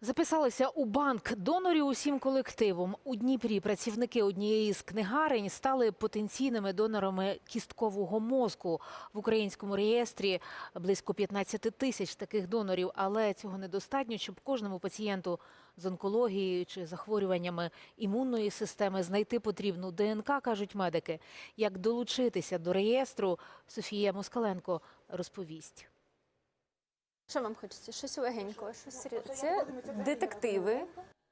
Записалися у банк донорів усім колективом. У Дніпрі працівники однієї з книгарень стали потенційними донорами кісткового мозку. В українському реєстрі близько 15 тисяч таких донорів, але цього недостатньо, щоб кожному пацієнту з онкологією чи захворюваннями імунної системи знайти потрібну ДНК, кажуть медики. Як долучитися до реєстру, Софія Москаленко розповість. Що вам хочеться? Щось легенького, щось. Це детективи.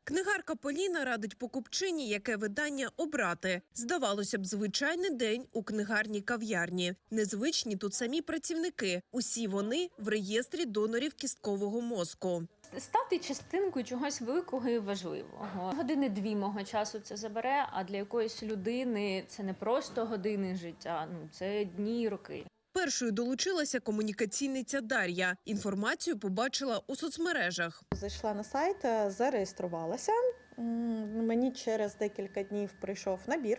Книгарка Поліна радить покупчині, яке видання обрати. Здавалося б, звичайний день у книгарні кав'ярні. Незвичні тут самі працівники. Усі вони в реєстрі донорів кісткового мозку. Стати частинкою чогось великого і важливого. Години дві мого часу це забере, а для якоїсь людини це не просто години життя, ну це дні і роки. Першою долучилася комунікаційниця Дар'я. Інформацію побачила у соцмережах. Зайшла на сайт, е, зареєструвалася. Мені через декілька днів прийшов набір.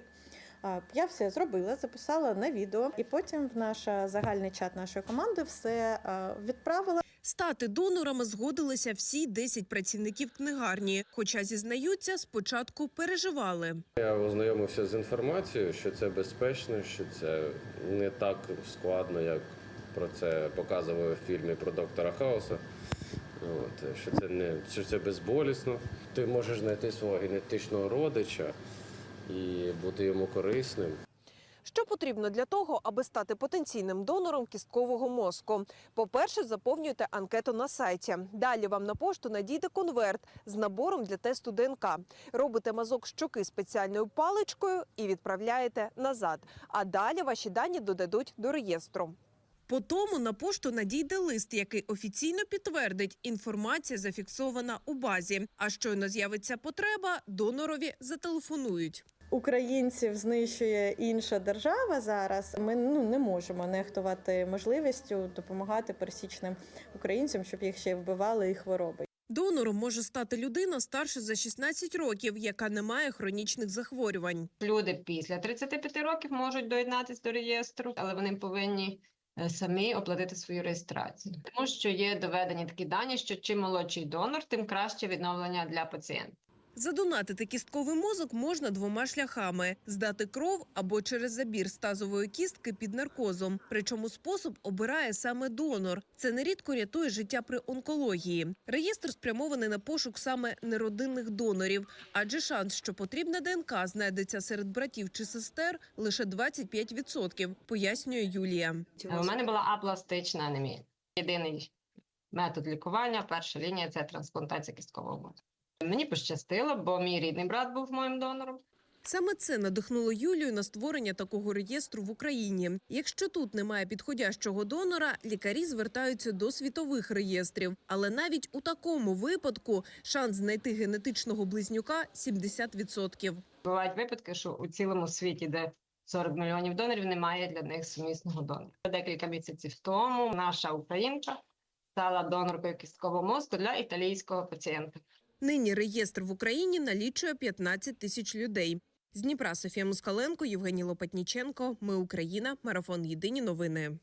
Я все зробила, записала на відео, і потім в наш е, загальний чат нашої команди все е, відправила. Стати донорами згодилися всі 10 працівників книгарні. Хоча зізнаються, спочатку переживали. Я ознайомився з інформацією, що це безпечно, що це не так складно, як про це показували в фільмі про доктора Хауса. От, що це не що це безболісно. Ти можеш знайти свого генетичного родича і бути йому корисним. Що потрібно для того, аби стати потенційним донором кісткового мозку? По-перше, заповнюєте анкету на сайті. Далі вам на пошту надійде конверт з набором для тесту ДНК. Робите мазок щоки спеціальною паличкою і відправляєте назад. А далі ваші дані додадуть до реєстру. По тому на пошту надійде лист, який офіційно підтвердить, інформація зафіксована у базі. А щойно з'явиться потреба, донорові зателефонують. Українців знищує інша держава зараз. Ми ну не можемо нехтувати можливістю допомагати пересічним українцям, щоб їх ще вбивали і хвороби. Донором може стати людина старше за 16 років, яка не має хронічних захворювань. Люди після 35 років можуть доєднатися до реєстру, але вони повинні е, самі оплатити свою реєстрацію, тому що є доведені такі дані, що чим молодший донор, тим краще відновлення для пацієнта. Задонатити кістковий мозок можна двома шляхами: здати кров або через забір стазової кістки під наркозом. Причому спосіб обирає саме донор. Це нерідко рятує життя при онкології. Реєстр спрямований на пошук саме неродинних донорів, адже шанс, що потрібна ДНК знайдеться серед братів чи сестер, лише 25%, пояснює Юлія. У мене була апластична анемія. Єдиний метод лікування, перша лінія це трансплантація кісткового мозку. Мені пощастило, бо мій рідний брат був моїм донором. Саме це надихнуло Юлію на створення такого реєстру в Україні. Якщо тут немає підходящого донора, лікарі звертаються до світових реєстрів. Але навіть у такому випадку шанс знайти генетичного близнюка 70%. Бувають випадки, що у цілому світі, де 40 мільйонів донорів, немає для них сумісного донора. Декілька місяців тому наша українка стала доноркою кісткового мозку для італійського пацієнта. Нині реєстр в Україні налічує 15 тисяч людей. З Дніпра Софія Москаленко, Євгеній Лопатніченко. Ми Україна. Марафон Єдині новини.